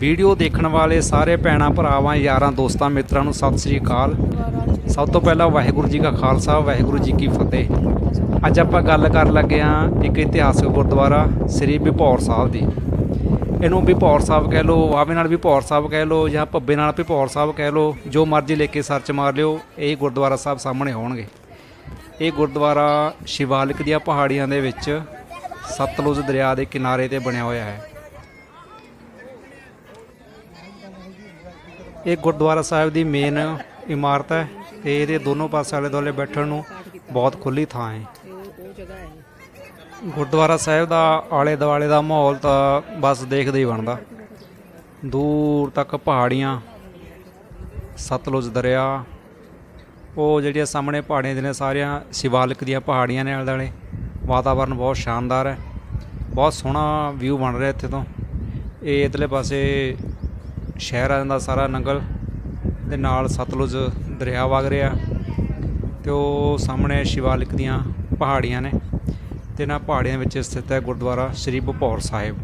Video ਦੇਖਣ ਵਾਲੇ ਸਾਰੇ ਭੈਣਾਂ, ਭਰਾਵਾਂ, ਯਾਰਾਂ, ਦੋਸਤਾਂ, ਮਿੱਤਰਾਂ ਨੂੰ ਸਤਿ ਸ੍ਰੀ ਅਕਾਲ। ਸਭ ਤੋਂ ਪਹਿਲਾਂ ਵਾਹਿਗੁਰੂ ਜੀ ਕਾ ਖਾਲਸਾ, ਵਾਹਿਗੁਰੂ ਜੀ ਕੀ ਫਤਿਹ। ਅੱਜ ਆਪਾਂ ਗੱਲ ਕਰਨ ਲੱਗੇ ਹਾਂ ਇੱਕ ਇਤਿਹਾਸਕ ਗੁਰਦੁਆਰਾ ਸ੍ਰੀ ਭਿਪੌਰ ਸਾਹਿਬ ਦੀ। ਇਹਨੂੰ ਭਿਪੌਰ ਸਾਹਿਬ ਕਹਿ ਲਓ ਆਵੇ ਨਾਲ ਵਿਭੌਰ ਸਾਹਿਬ ਕਹਿ ਲਓ, ਜਾਂ ਭੱਬੇ ਨਾਲ ਭਿਪੌਰ ਸਾਹਿਬ ਕਹਿ ਲਓ, ਜੋ ਮਰਜ਼ੀ ਲੈ ਕੇ ਸਰਚ ਮਾਰ ਲਿਓ, ਇਹ ਗੁਰਦੁਆਰਾ ਸਾਹਿਬ ਸਾਹਮਣੇ ਆਉਣਗੇ। ਇਹ ਗੁਰਦੁਆਰਾ ਸ਼ਿਵਾਲਿਕ ਦੀਆਂ ਪਹਾੜੀਆਂ ਦੇ ਵਿੱਚ ਸਤਲੁਜ ਦਰਿਆ ਦੇ ਕਿਨਾਰੇ ਤੇ ਬਣਿਆ ਹੋਇਆ ਹੈ। ਇਹ ਗੁਰਦੁਆਰਾ ਸਾਹਿਬ ਦੀ ਮੇਨ ਇਮਾਰਤ ਹੈ ਤੇ ਇਹਦੇ ਦੋਨੋਂ ਪਾਸੇ ਆਲੇ ਦੁਆਲੇ ਬੈਠਣ ਨੂੰ ਬਹੁਤ ਖੁੱਲੀ ਥਾਂ ਹੈ। ਗੁਰਦੁਆਰਾ ਸਾਹਿਬ ਦਾ ਆਲੇ ਦੁਆਲੇ ਦਾ ਮਾਹੌਲ ਤਾਂ ਬਸ ਦੇਖਦੇ ਹੀ ਬਣਦਾ। ਦੂਰ ਤੱਕ ਪਹਾੜੀਆਂ, ਸਤਲੁਜ ਦਰਿਆ, ਉਹ ਜਿਹੜੀਆਂ ਸਾਹਮਣੇ ਪਹਾੜੀਆਂ ਦੇ ਨੇ ਸਾਰੀਆਂ ਸ਼ਿਵਾਲਿਕ ਦੀਆਂ ਪਹਾੜੀਆਂ ਨੇ ਆਲੇ ਦੁਆਲੇ ਵਾਤਾਵਰਨ ਬਹੁਤ ਸ਼ਾਨਦਾਰ ਹੈ। ਬਹੁਤ ਸੋਹਣਾ ਵਿਊ ਬਣ ਰਿਹਾ ਇੱਥੇ ਤੋਂ। ਇਹ ਇਧਰਲੇ ਪਾਸੇ ਸ਼ਹਿਰ ਆ ਜਾਂਦਾ ਸਾਰਾ ਨੰਗਲ ਦੇ ਨਾਲ ਸਤਲੁਜ ਦਰਿਆ ਵਗ ਰਿਹਾ। ਤੇ ਉਹ ਸਾਹਮਣੇ ਸ਼ਿਵਾਲਿਕ ਦੀਆਂ ਪਹਾੜੀਆਂ ਨੇ, ਤੇ ਇਹਨਾਂ ਪਹਾੜੀਆਂ ਵਿੱਚ ਸਥਿਤ ਹੈ ਗੁਰਦੁਆਰਾ ਸ੍ਰੀ ਭਪੌਰ ਸਾਹਿਬ।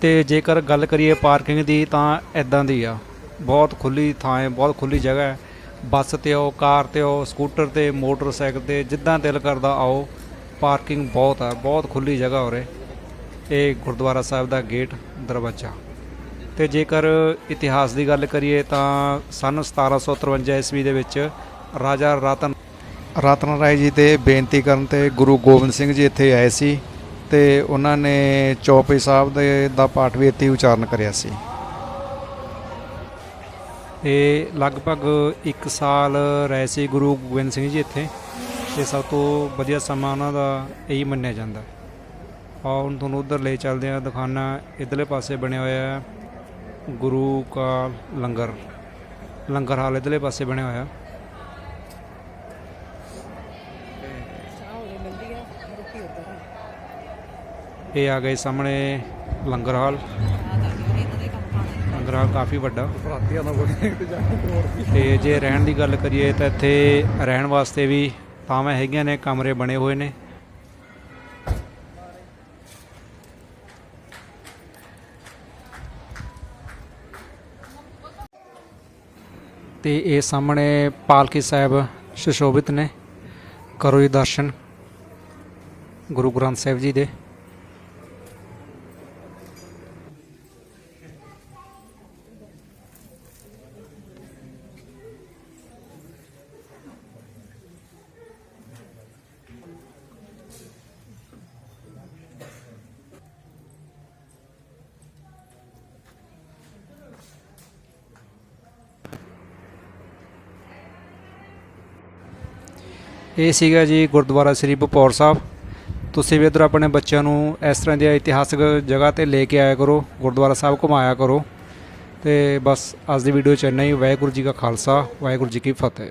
ਤੇ ਜੇਕਰ ਗੱਲ ਕਰੀਏ ਪਾਰਕਿੰਗ ਦੀ, ਤਾਂ ਇਦਾਂ ਦੀ ਆ। ਬਹੁਤ ਖੁੱਲੀ ਥਾਂ ਹੈ, ਬਹੁਤ ਖੁੱਲੀ ਜਗ੍ਹਾ ਹੈ। ਬੱਸ ਤੇ ਆਓ, ਕਾਰ ਤੇ ਆਓ, ਸਕੂਟਰ ਤੇ, ਮੋਟਰਸਾਈਕਲ ਤੇ, ਜਿੱਦਾਂ ਦਿਲ ਕਰਦਾ ਆਓ। ਪਾਰਕਿੰਗ ਬਹੁਤ ਆ, ਬਹੁਤ ਖੁੱਲੀ ਜਗ੍ਹਾ ਉਰੇ। ਇਹ ਗੁਰਦੁਆਰਾ ਸਾਹਿਬ ਦਾ ਗੇਟ ਦਰਵਾਜ਼ਾ। ਤੇ ਜੇਕਰ ਇਤਿਹਾਸ ਦੀ ਗੱਲ ਕਰੀਏ ਤਾਂ ਸਨ 1753 ਈਸਵੀ ਦੇ ਵਿੱਚ ਰਾਜਾ ਰਤਨ ਰਤਨ ਰਾਏ ਜੀ ਦੇ ਬੇਨਤੀ ਕਰਨ ਤੇ ਗੁਰੂ ਗੋਬਿੰਦ ਸਿੰਘ ਜੀ ਇੱਥੇ ਆਏ ਸੀ ਤੇ ਉਹਨਾਂ ਨੇ ਚੌਪਈ ਸਾਹਿਬ ਦੇ ਦਾ ਪਾਠ ਵੀ ਇੱਥੇ ਉਚਾਰਨ ਕਰਿਆ ਸੀ। ਇਹ ਲਗਭਗ 1 ਸਾਲ ਰਹੇ ਸੀ ਗੁਰੂ ਗੋਬਿੰਦ ਸਿੰਘ ਜੀ ਇੱਥੇ, ਤੇ ਸਭ ਤੋਂ ਵਧੀਆ ਸਮਾਂ ਉਹਨਾਂ ਦਾ ਇਹੀ ਮੰਨਿਆ ਜਾਂਦਾ। ਆਓ ਹੁਣ ਤੁਹਾਨੂੰ ਉਧਰ ਲੈ ਚੱਲਦੇ ਆ ਦਿਖਾਣਾ ਇਧਰਲੇ ਪਾਸੇ ਬਣਿਆ ਹੋਇਆ ਹੈ, ਗੁਰੂ ਕਾ ਲੰਗਰ। ਲੰਗਰ ਹਾਲ ਇਧਰਲੇ ਪਾਸੇ ਬਣਿਆ ਹੋਇਆ। ਇਹ ਆ ਗਏ ਸਾਹਮਣੇ ਲੰਗਰ ਹਾਲ। ਲੰਗਰ ਹਾਲ ਕਾਫੀ ਵੱਡਾ। ਤੇ ਜੇ ਰਹਿਣ ਦੀ ਗੱਲ ਕਰੀਏ ਤਾਂ ਇੱਥੇ ਰਹਿਣ ਵਾਸਤੇ ਵੀ ਥਾਵਾਂ ਹੈਗੀਆਂ ਨੇ, ਕਮਰੇ ਬਣੇ ਹੋਏ ਨੇ। ਤੇ ਇਹ ਸਾਹਮਣੇ ਪਾਲਕੀ ਸਾਹਿਬ ਸੁਸ਼ੋਭਿਤ ਨੇ। ਕਰੋ ਜੀ ਦਰਸ਼ਨ। ਗੁਰੂ ਗ੍ਰੰਥ ਸਾਹਿਬ ਜੀ ਦੇ। ਇਹ ਸੀਗਾ ਜੀ ਗੁਰਦੁਆਰਾ ਸ੍ਰੀ ਬਪੌਰ ਸਾਹਿਬ। ਤੁਸੀਂ ਵੀ ਇੱਧਰ ਆਪਣੇ ਬੱਚਿਆਂ ਨੂੰ ਇਸ ਤਰ੍ਹਾਂ ਦੀਆਂ ਇਤਿਹਾਸਕ ਜਗ੍ਹਾ ਤੇ ਲੈ ਕੇ ਆਇਆ ਕਰੋ, ਗੁਰਦੁਆਰਾ ਸਾਹਿਬ ਘੁਮਾਇਆ ਕਰੋ। ਤੇ ਬਸ ਅੱਜ ਦੀ ਵੀਡੀਓ ਚ ਇੰਨਾ ਹੀ। ਵਾਹਿਗੁਰੂ ਜੀ ਕਾ ਖਾਲਸਾ, ਵਾਹਿਗੁਰੂ ਜੀ ਕੀ ਫਤਿਹ।